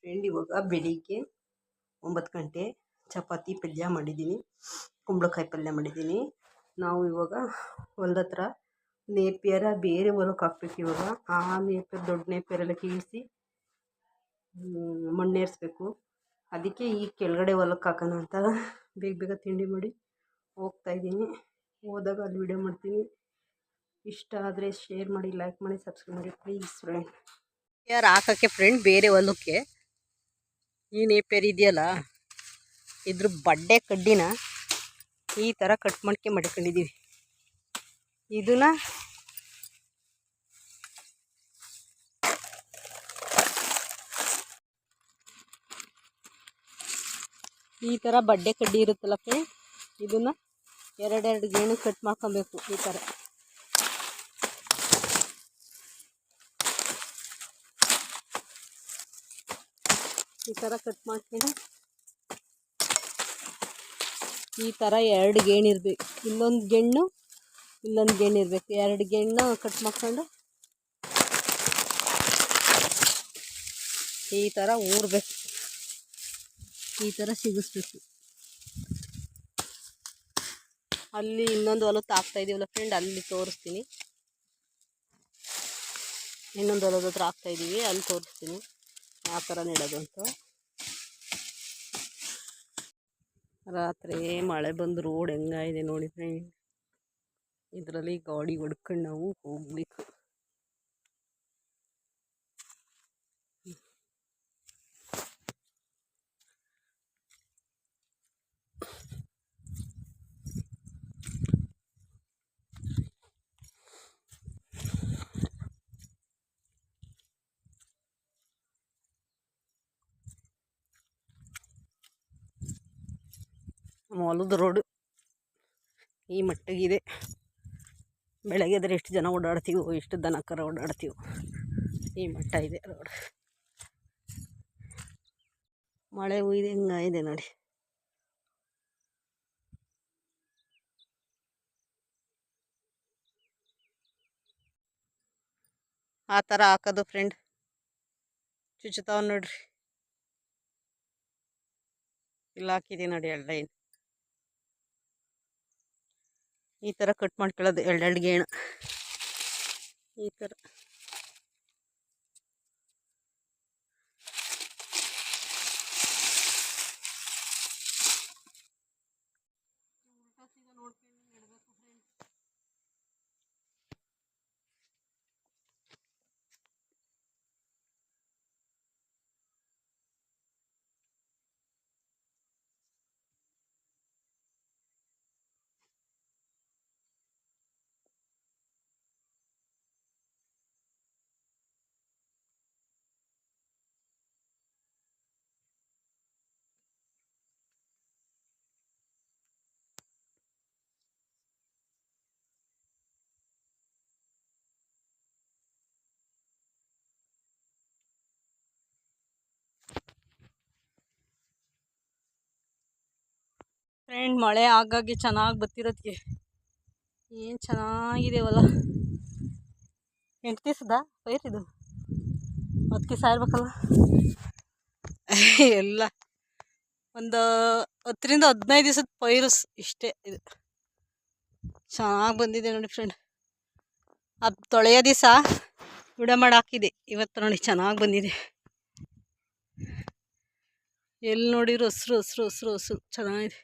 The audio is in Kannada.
ಫ್ರೆಂಡ್ ಇವಾಗ ಬೆಳಿಗ್ಗೆ ಒಂಬತ್ತು ಗಂಟೆ ಚಪಾತಿ ಪಲ್ಯ ಮಾಡಿದ್ದೀನಿ. ಕುಂಬಳಕಾಯಿ ಪಲ್ಯ ಮಾಡಿದ್ದೀನಿ. ನಾವು ಇವಾಗ ಹೊಲ್ದ ಹತ್ರ ನೇಪಿಯರ ಬೇರೆ ಹೊಲಕ್ಕೆ ಹಾಕ್ಬೇಕು ಇವಾಗ. ಆ ನೇಪಿಯರ್, ದೊಡ್ಡ ನೇಪಿಯರೆಲ್ಲ ಕೀಳಿಸಿ ಮಣ್ಣೇರಿಸ್ಬೇಕು. ಅದಕ್ಕೆ ಈ ಕೆಳಗಡೆ ಹೊಲಕ್ಕೆ ಹಾಕೋಣ ಅಂತ ಬೇಗ ಬೇಗ ತಿಂಡಿ ಮಾಡಿ ಹೋಗ್ತಾಯಿದ್ದೀನಿ ಹೋದಾಗ ಅಲ್ಲಿ ವಿಡಿಯೋ ಮಾಡ್ತೀನಿ. ಇಷ್ಟ ಆದರೆ ಶೇರ್ ಮಾಡಿ, ಲೈಕ್ ಮಾಡಿ, ಸಬ್ಸ್ಕ್ರೈಬ್ ಮಾಡಿ, ಪ್ಲೀಸ್ ಫ್ರೆಂಡ್. ಯಾರು ಹಾಕೋಕ್ಕೆ ಫ್ರೆಂಡ್ ಬೇರೆ ಹೊಲಕ್ಕೆ ಈ ನೇಪೇರ್ ಇದೆಯಲ್ಲ? ಇದ್ರ ಬಡ್ಡೆ ಕಡ್ಡಿನ ಈ ಥರ ಕಟ್ ಮಾಡ್ಕೆ ಮಾಡ್ಕೊಂಡಿದ್ದೀವಿ ಇದನ್ನ ಈ ಥರ ಬಡ್ಡೆ ಕಡ್ಡಿ ಇರುತ್ತಲ್ಲ ಫ್ರೆಂಡ್ ಇದನ್ನ ಎರಡೆರಡು ಗೇಣು ಕಟ್ ಮಾಡ್ಕೊಬೇಕು ಈ ಥರ ಈ ಥರ ಕಟ್ ಮಾಡ್ಕೊಂಡು ಈ ಥರ ಎರಡು ಗೇಣು ಇರಬೇಕು. ಇಲ್ಲೊಂದು ಗೆಣ್ಣು ಇಲ್ಲೊಂದು ಗೆಣ್ಣು ಇರಬೇಕು. ಎರಡು ಗೆಣ್ಣು ಕಟ್ ಮಾಡ್ಕೊಂಡು ಈ ಥರ ಊರ್ಬೇಕು. ಈ ಥರ ಸಿಗಿಸ್ಬೇಕು. ಅಲ್ಲಿ ಇನ್ನೊಂದು ಹೊಲ ಹಾಕ್ತಾ ಇದೀವಲ್ಲ ಫ್ರೆಂಡ್ ಅಲ್ಲಿ ತೋರಿಸ್ತೀನಿ. ಇನ್ನೊಂದು ಹೊಲದ ಹತ್ರ ಹಾಕ್ತಾ ಇದ್ದೀವಿ ಅಲ್ಲಿ ತೋರಿಸ್ತೀನಿ. ಆ ಥರ ನೆಡೋದು ಅಂತ ರಾತ್ರಿ ಮಳೆ ಬಂದು ರೋಡ್ ಹೆಂಗಾಗಿದೆ ನೋಡಿ ಫ್ರೆಂಡ್ ಇದರಲ್ಲಿ ಗಾಡಿ ಹೊಡ್ಕೊಂಡು ನಾವು ಹೋಗ್ಬೇಕು. ಹೊಲದ ರೋಡು ಈ ಮಟ್ಟಿಗಿದೆ. ಬೆಳಗ್ಗೆ ಆದರೆ ಎಷ್ಟು ಜನ ಓಡಾಡ್ತೀವೋ, ಎಷ್ಟು ದನ ಕರ ಓಡಾಡ್ತೀವೋ, ಈ ಮಟ್ಟ ಇದೆ ರೋಡ್ ಮಳೆ ಹುಯ್ದು ಇದೆ ನೋಡಿ. ಆ ಥರ ಹಾಕೋದು ಫ್ರೆಂಡ್ ಚುಚ್ಚುತ್ತಾವ ನೋಡ್ರಿ. ಇಲ್ಲ ಹಾಕಿದೆ ನೋಡಿ ಎರಡು ಲೈನ್ ಈ ಥರ ಕಟ್ ಮಾಡ್ಕೊಳ್ಳೋದು ಎರಡೆರಡು ಗೇಣು ಈ ಥರ ಫ್ರೆಂಡ್ ಮಳೆ ಆಗಾಗ್ಗೆ ಚೆನ್ನಾಗಿ ಬತ್ತಿರೋದಕ್ಕೆ ಏನು ಚೆನ್ನಾಗಿದೆವಲ್ಲ. ಎಂಟು ದಿವಸದ ಪೈರಿದು ಹತ್ತು ದಿವಸ ಇರ್ಬೇಕಲ್ಲ ಎಲ್ಲ ಒಂದು ಹತ್ತರಿಂದ ಹದಿನೈದು ದಿವಸದ ಪೈರು ಇಷ್ಟೇ ಇದು. ಚೆನ್ನಾಗಿ ಬಂದಿದೆ ನೋಡಿ ಫ್ರೆಂಡ್ ಅದು ತೊಳೆಯೋ ದಿವಸ ವಿಡ ಮಾಡಿ ಹಾಕಿದೆ. ಇವತ್ತು ನೋಡಿ ಚೆನ್ನಾಗಿ ಬಂದಿದೆ. ಎಲ್ಲಿ ನೋಡಿದ್ರು ಹಸ್ರು ಹಸ್ರು ಹಸ್ರು ಹಸ್ರು, ಚೆನ್ನಾಗಿದೆ.